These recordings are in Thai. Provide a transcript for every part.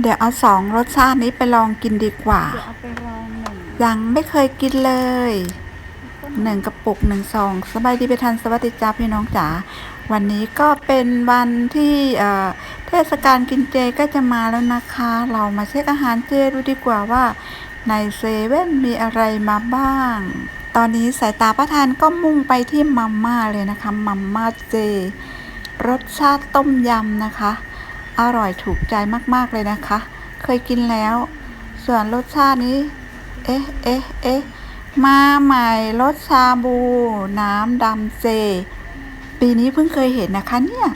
เดี๋ยวเอาสองรสชาตินี้ไปลองกินดีกว่า เดี๋ยวเอาไปลองหนึ่งยังไม่เคยกินเลยหนึ่งกระปุกหนึ่งซองสบายดีไปทันสวัสดีจ้าพี่น้องจ๋าวันนี้ก็เป็นวันที่เอ่อเทศกาลกินเจก็จะมาแล้วนะคะ เรามาเช็คอาหารเจดูดีกว่าว่า ในเซเว่นมีอะไรมาบ้าง ตอนนี้สายตาประธานก็มุ่งไปที่มัมม่าเลยนะคะมัมม่าเจ รสชาติต้มยำนะคะ อร่อยถูกใจมากๆเลยนะคะ เคยกินแล้ว ส่วนรสชาตินี้ เอ๊ะเอ๊ะเอ๊ะมาใหม่รสชาบู น้ำดำเจ ปีนี้เพิ่งเคยเห็นนะคะเนี่ย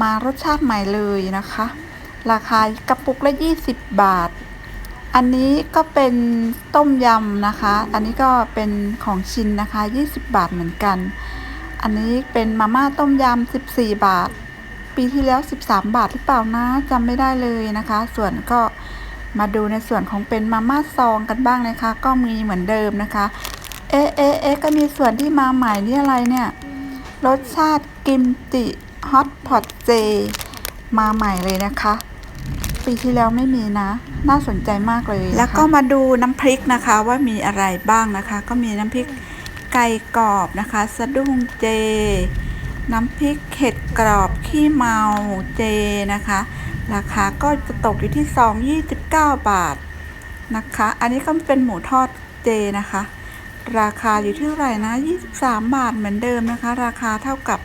มารสชาติใหม่เลยนะคะ ราคากระปุกละ 20 บาท อันนี้ก็เป็นต้มยำนะคะ อันนี้ก็เป็นของชินนะคะ 20 บาทเหมือนกัน อันนี้เป็นมาม่าต้มยำ 14 บาท ปีที่แล้ว 13 บาทหรือเปล่านะจำไม่ได้เลยนะคะ ส่วนก็มาดูในส่วนของเป็นมาม่าซองกันบ้างนะคะ ก็มีเหมือนเดิมนะคะ เอ๊ะเอ๊ะเอ๊ะก็มีส่วนที่มาใหม่นี่อะไรเนี่ย รสชาติกิมจิฮอตพอตเจ มาใหม่เลยนะคะ ปีที่แล้วไม่มีนะ น่าสนใจมากเลยแล้วก็มาดูน้ำพริกนะคะว่ามีอะไรบ้างนะคะ ก็มีน้ำพริกไก่กรอบนะคะ สะดุ้งเจ น้ำพริกเห็ดกรอบขี้เมาเจนะคะ ราคาก็จะตกอยู่ที่ซอง29 บาทนะคะ อันนี้ก็เป็นหมูทอดเจนะคะ ราคาอยู่ที่เท่าไหร่นะ 23 บาทเหมือนเดิมนะคะ ราคาเท่ากับ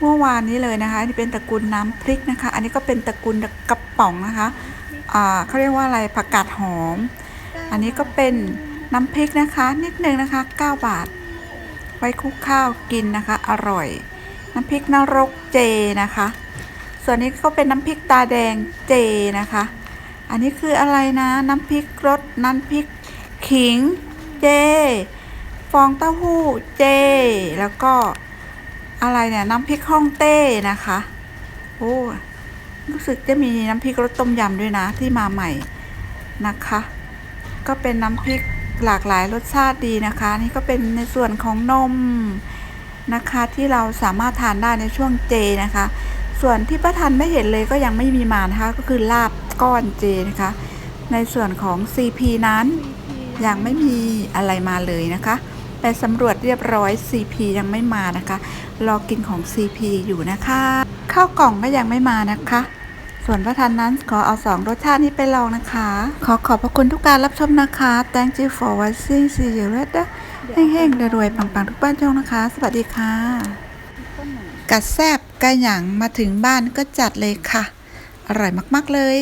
เมื่อวานนี้เลยนะคะนนี่เป็นตระกูลน้ำพริกนะคะ อันนี้ก็เป็นตระกูลกระป๋องนะคะอ่าเขาเรียกว่าอะไรผักกาดหอม อันนี้ก็เป็นน้ำพริกนะคะ นิดนึงนะคะ 9 บาท ไว้คลุกข้าวกินนะคะ อร่อย น้ำพริกนรกเจนะคะ ส่วนนี้ก็เป็นน้ำพริกตาแดงเจนะคะ อันนี้คืออะไรนะ น้ำพริกรสน้ำพริกขิงเจ ฟองเต้าหู้เจ แล้วก็อะไรเนี่ยน้ำพริกฮ่องเต้นะคะโอ้รู้สึกจะมีน้ำพริกรสต้มยำด้วยนะที่มาใหม่นะคะ ก็เป็นน้ำพริกหลากหลายรสชาติดีนะคะ นี่ก็เป็นในส่วนของนม นะคะที่เราสามารถทานได้ในช่วงเจนะคะ ส่วนที่ป้าทันไม่เห็นเลยก็ยังไม่มีมานะคะก็คือลาบก้อนเจนะคะ ในส่วนของ CP นั้นยังไม่มีอะไรมาเลยนะคะ ไปสำรวจเรียบร้อย CP ยังไม่มานะคะ รอกินของ CP อยู่นะคะ ข้าวกล่องก็ยังไม่มานะคะ ส่วนพระทันนั้นขอเอาสองรสชาตินี้ไปลองนะคะ ขอขอบพระคุณทุกการรับชมนะคะ Thank you for watching see you later แห้งๆรวยๆปังๆทุกบ้านช่องนะคะ สวัสดีค่ะ กัดแซบกระหยังมาถึงบ้านก็จัดเลยค่ะ อร่อยมากๆเลย